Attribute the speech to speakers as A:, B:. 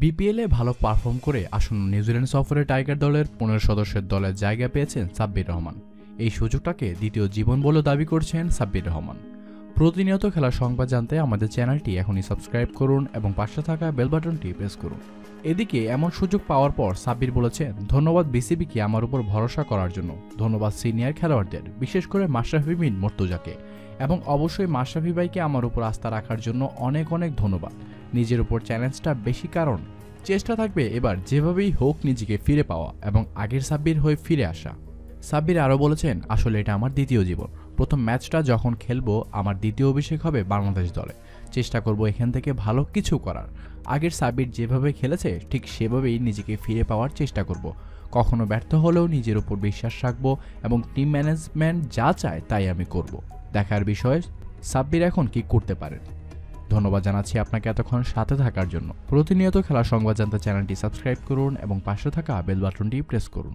A: বিপিএলে ভালো পারফর্ম করে আসন্ন নিউজিল্যান্ড সফরে টাইগার দলের পনেরো সদস্যের দলের জায়গা পেয়েছেন সাব্বির রহমান। এই সুযোগটাকে দ্বিতীয় জীবন বলে দাবি করছেন সাব্বির রহমান। প্রতিনিয়ত খেলার সংবাদ জানতে আমাদের চ্যানেলটি এখনই সাবস্ক্রাইব করুন এবং পাশে থাকা বেল বাটনটি প্রেস করুন। এদিকে এমন সুযোগ পাওয়ার পর সাব্বির বলেছেন, ধন্যবাদ বিসিবিকে আমার উপর ভরসা করার জন্য। ধন্যবাদ সিনিয়র খেলোয়াড়দের, বিশেষ করে মাশরাফি বিন মর্তুজাকে। এবং অবশ্যই মাশরাফি ভাইকে আমার উপর আস্থা রাখার জন্য অনেক অনেক ধন্যবাদ। নিজের উপর চ্যালেঞ্জটা বেশি কারণ, চেষ্টা থাকবে এবার যেভাবেই হোক নিজেকে ফিরে পাওয়া এবং আগের সাব্বির হয়ে ফিরে আসা। সাব্বির আরও বলেছেন, আসলে এটা আমার দ্বিতীয় জীবন। প্রথম ম্যাচটা যখন খেলব, আমার দ্বিতীয় অভিষেক হবে বাংলাদেশ দলে। চেষ্টা করব এখান থেকে ভালো কিছু করার। আগের সাব্বির যেভাবে খেলেছে, ঠিক সেভাবেই নিজেকে ফিরে পাওয়ার চেষ্টা করব। কখনো ব্যর্থ হলেও নিজের উপর বিশ্বাস রাখব এবং টিম ম্যানেজমেন্ট যা চায় তাই আমি করব। দেখার বিষয়, সাব্বির এখন কি করতে পারেন? ধন্যবাদ জানাচ্ছি আপনাকে এতক্ষণ সাথে থাকার জন্য। প্রতিনিয়ত খেলা সংবাদ জানতে চ্যানেলটি সাবস্ক্রাইব করুন এবং পাশে থাকা বেল বাটনটি প্রেস করুন।